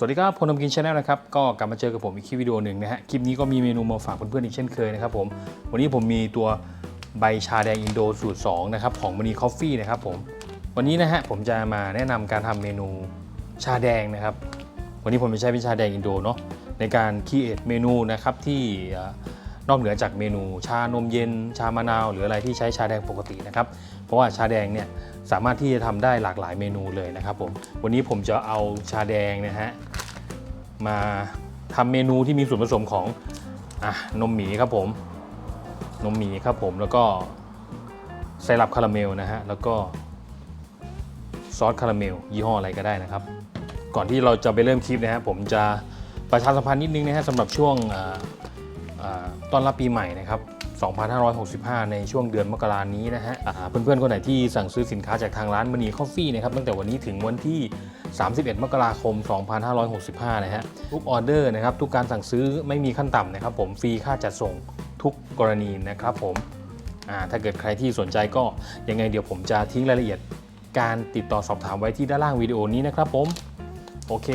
สวัสดีครับพลนมกินชาแนลนะครับก็กลับมาเจอกับผมอีกคลิปวิดีโอหนึ่งนะฮะคลิปนี้ก็มีเมนูมาฝากเพื่อนๆอีกเช่นเคยนะครับผมวันนี้ผมมีตัวใบชาแดงอินโดสูตร2นะครับของม n นีคอฟฟี่นะครับผมวันนี้นะฮะผมจะมาแนะนำการทำเมนูชาแดงนะครับ วันนี้ผมจะใช้เป็นชาแดงอินโดเนาะในการคีเอทเมนูนะครับที่นอกเหนือจากเมนูชานมเย็น ชามะนาว หรืออะไรที่ใช้ชาแดงปกตินะครับ เพราะว่าชาแดงเนี่ยสามารถที่จะทำได้หลากหลายเมนูเลยนะครับผมวันนี้ผมจะเอาชาแดงนะฮะ มาทำเมนูที่มีส่วนผสมของอะนมหมีครับผม นมหมีครับผมแล้วก็ไซรัปคาราเมลนะฮะแล้วก็ซอสคาราเมลยี่ห้ออะไรก็ได้นะครับ ก่อนที่เราจะไปเริ่มคลิปนะฮะผมจะประชาสัมพันธ์นิดนึงนะฮะสำหรับช่วงต้อนรับปีใหม่นะครับ 2565 ในช่วงเดือนมกรานี้นะฮะอ่าเพื่อนๆ คนไหนที่สั่งซื้อสินค้าจากทางร้านมณีคอฟฟี่นะครับตั้งแต่วันนี้ถึงวันที่ 31 มกราคม 2565 นะฮะทุกออเดอร์นะครับ ทุกการสั่งซื้อไม่มีขั้นต่ำนะครับผมฟรีค่าจัดส่งทุกกรณีนะครับผมถ้าเกิดใครที่สนใจก็ยังไงเดี๋ยวผมจะทิ้งรายละเอียดการติดต่อสอบถามไว้ที่ด้านล่างวิดีโอนี้นะครับผมโอเค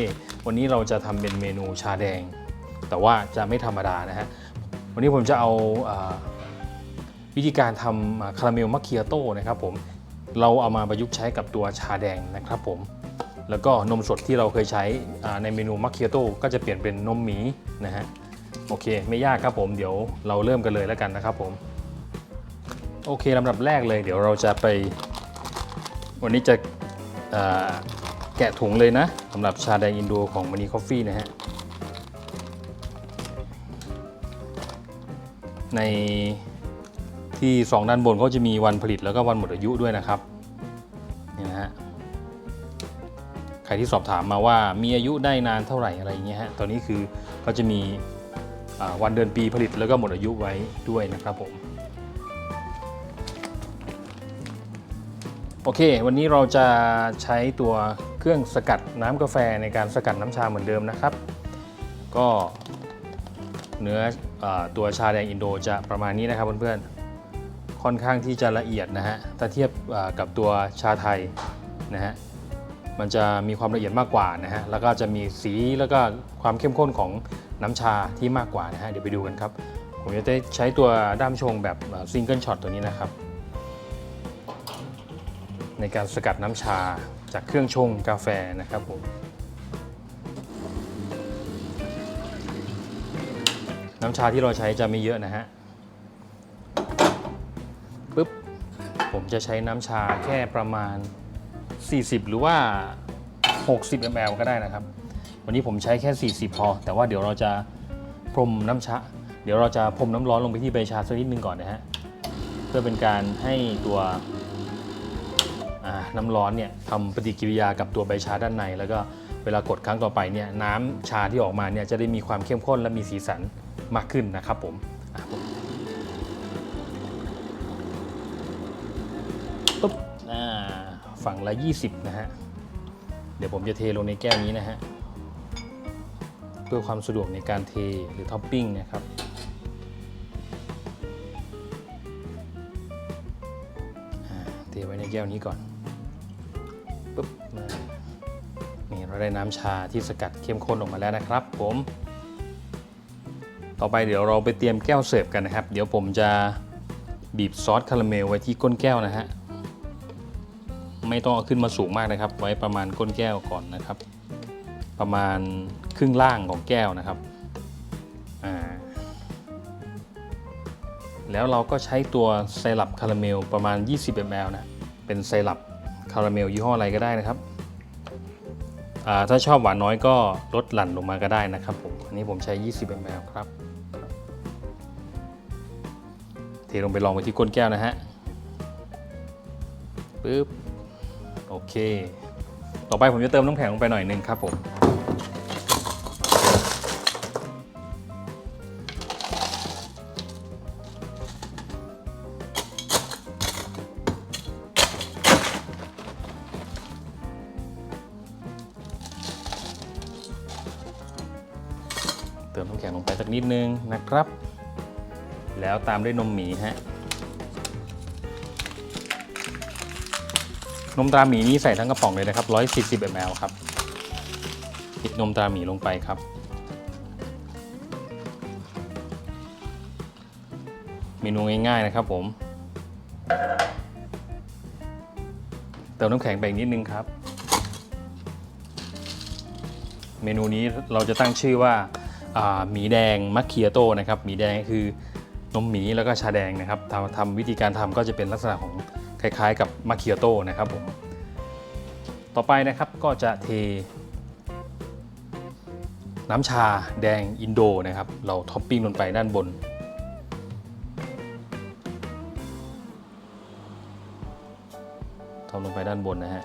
วันนี้เราจะทำเป็นเมนูชาแดง แต่ว่าจะไม่ธรรมดานะฮะวันนี้ผมจะเอาอวิธีการทำคาราเมลมัคคิอาโต้นะครับผมเราเอามาประยุกต์ใช้กับตัวชาแดงนะครับผม แล้วก็นมสดที่เราเคยใช้ในเมนูมัคคิอโต้ก็จะเปลี่ยนเป็นนมหมีนะฮะโอเค ไม่ยากครับผมเดี๋ยวเราเริ่มกันเลยแล้วกันนะครับผม โอเคลำดับแรกเลย เดี๋ยวเราจะไป วันนี้จะแกะถุงเลยนะสำหรับชาแดงอินโดของมันนี่คอฟฟี่นะฮะในที่สองด้านบนเขาจะมีวันผลิตแล้วก็วันหมดอายุด้วยนะครับ รที่สอบถามมาว่ามีอายุได้นานเท่าไหร่อะไรอย่างเงี้ยฮะตอนนี้คือเขาจะมีวันเดือนปีผลิตแล้วก็หมดอายุไว้ด้วยนะครับผมโอเค วันนี้เราจะใช้ตัวเครื่องสกัดน้ำกาแฟในการสกัดน้ำชาเหมือนเดิมนะครับ ก็เนื้ออตัวชาแดงอินโดจะประมาณนี้นะครับเพื่อนๆ ค่อนข้างที่จะละเอียดนะฮะถ้าเทียบกับตัวชาไทยนะฮะ มันจะมีความละเอียดมากกว่านะฮะแล้วก็จะมีสีแล้วก็ความเข้มข้นของน้ำชาที่มากกว่านะฮะเดี๋ยวไปดูกันครับ ผมจะได้ใช้ตัวด้ามชงแบบซิงเกิลช็อตตัวนี้นะครับ ในการสกัดน้ำชาจากเครื่องชงกาแฟนะครับผมน้ำชาที่เราใช้จะไม่เยอะนะฮะปึ๊บผมจะใช้น้ำชาแค่ประมาณ 40 หรือว่า 60 ml ก็ได้นะครับ วันนี้ผมใช้แค่ 40 พอ แต่ว่าเดี๋ยวเราจะพรมน้ำชาเดี๋ยวเราจะพรมน้ำร้อนลงไปที่ใบชาสักนิดนึงก่อนนะฮะ เพื่อเป็นการให้ตัวน้ำร้อนเนี่ยทำปฏิกิริยากับตัวใบชาด้านใน แล้วก็เวลากดครั้งต่อไปเนี่ยน้ำชาที่ออกมาเนี่ยจะได้มีความเข้มข้นและมีสีสันมากขึ้นนะครับผมผม ฝั่งละ 20 นะฮะ เดี๋ยวผมจะเทลงในแก้วนี้นะฮะ เพื่อความสะดวกในการเทหรือท็อปปิ้งนะครับเทไว้ในแก้วนี้ก่อนปุ๊บนี่เราได้น้ำชาที่สกัดเข้มข้นออกมาแล้วนะครับผม ต่อไปเดี๋ยวเราไปเตรียมแก้วเสิร์ฟกันนะครับ เดี๋ยวผมจะบีบซอสคาราเมลไว้ที่ก้นแก้วนะฮะ ไม่ต้องเอาขึ้นมาสูงมากนะครับ ไว้ประมาณก้นแก้วก่อนนะครับ ประมาณครึ่งล่างของแก้วนะครับอ่าแล้วเราก็ใช้ตัวไซรัปคาราเมลประมาณ 20 ml นะ เป็นไซรัปคาราเมลยี่ห้ออะไรก็ได้นะครับ ถ้าชอบหวานน้อยก็ลดหลั่นลงมาก็ได้นะครับผม อันนี้ผมใช้ 20 ml ครับ เทลงไปลองไว้ที่ก้นแก้วนะฮะปึ๊บ โอเค ต่อไปผมจะเติมน้ำแข็งลงไปหน่อยนึงครับผมเติมน้ำแข็งลงไปสักนิดนึงนะครับ แล้วตามด้วยนมหมีฮะ นมตราหมีนี้ใส่ทั้งกระป๋องเลยนะครับ 140 ml ครับพริกนมตราหมีลงไปครับ เมนูง่ายๆนะครับผม เติมน้ำแข็งไปอีกนิดนึงครับ เมนูนี้เราจะตั้งชื่อว่าหมีแดงมัคคิอาโต้นะครับ หมีแดงคือนมหมีแล้วก็ชาแดงนะครับทำทำวิธีการทำก็จะเป็นลักษณะของ คล้ายๆกับมัคคิอาโต้นะครับผม ต่อไปนะครับก็จะเท น้ำชาแดงอินโดนะครับ เราท็อปปิ้งลงไปด้านบน ทำลงไปด้านบนนะฮะ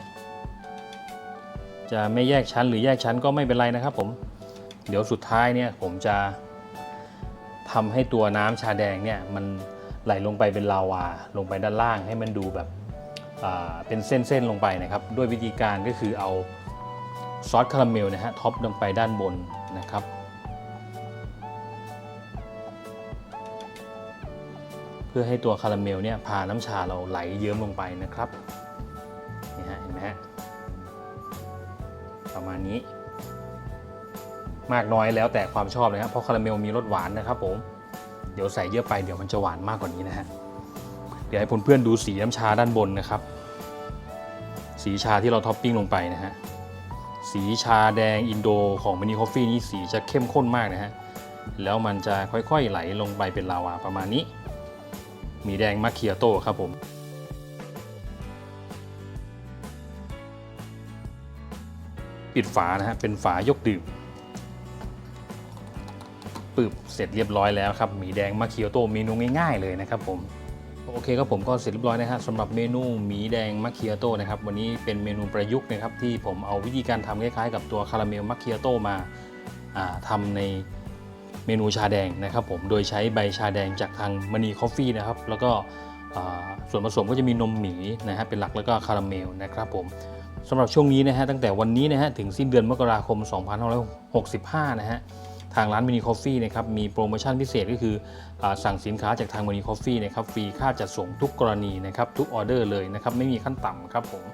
จะไม่แยกชั้นหรือแยกชั้นก็ไม่เป็นไรนะครับผม เดี๋ยวสุดท้ายเนี่ยผมจะทำให้ตัวน้ำชาแดงเนี่ยมัน ไหลลงไปเป็นลาวาลงไปด้านล่างให้มันดูแบบเป็นเส้นๆลงไปนะครับ ด้วยวิธีการก็คือเอาซอสคาราเมลนะฮะท็อปลงไปด้านบนนะครับ เพื่อให้ตัวคาราเมลเนี่ยพาน้ำชาเราไหลเยิ้มลงไปนะครับนี่ฮะเห็นไหมฮะประมาณนี้ มากน้อยแล้วแต่ความชอบนะครับเพราะคาราเมลมีรสหวานนะครับผม ดี๋ยวใส่เยอะไปเดี๋ยวมันจะหวานมากกว่านี้นะฮะเดี๋ยวให้เพื่อนๆดูสีน้ำชาด้านบนนะครับ สีชาที่เราท็อปปิ้งลงไปนะฮะสีชาแดงอินโดของมินิคอฟฟี่นี่สีจะเข้มข้นมากนะฮะแล้วมันจะค่อยๆไหลลงไปเป็นลาวาประมาณนี้ มีแดงมัคคิอาโต้ครับผมปิดฝานะฮะเป็นฝายกดื่ม ปึบเสร็จเรียบร้อยแล้วครับหมี่แดงมาคิโอโตเมนูง่ายๆเลยนะครับผมโอเคครับผมก็เสร็จเรียบร้อยนะฮะสำหรับเมนูหมีแดงมัคคิอาโต้นะครับวันนี้เป็นเมนูประยุกต์นะครับที่ผมเอาวิธีการทำคล้ายๆ กับตัวคาราเมลมัคคิอาโต้มาอ่าทำในเมนูชาแดงนะครับผมโดยใช้ใบชาแดงจากทางมณีคอฟฟี่นะครับแล้วก็ส่วนผสมก็จะมีนมหมีนะฮะเป็นหลักแล้วก็คาราเมลนะครับผมสำหรับช่วงนี้นะฮะตั้งแต่วันนี้นะฮะถึงสิ้นเดือนมกราคม 2565 นะฮะ ทางร้านมินิคอฟฟี่นะครับมีโปรโมชั่นพิเศษก็คืออสั่งสินค้าจากทางมินิคอฟฟี่นะครับฟรีค่าจัดส่งทุกกรณีนะครับทุกออเดอร์เลยนะครับไม่มีขั้นต่ำครับผม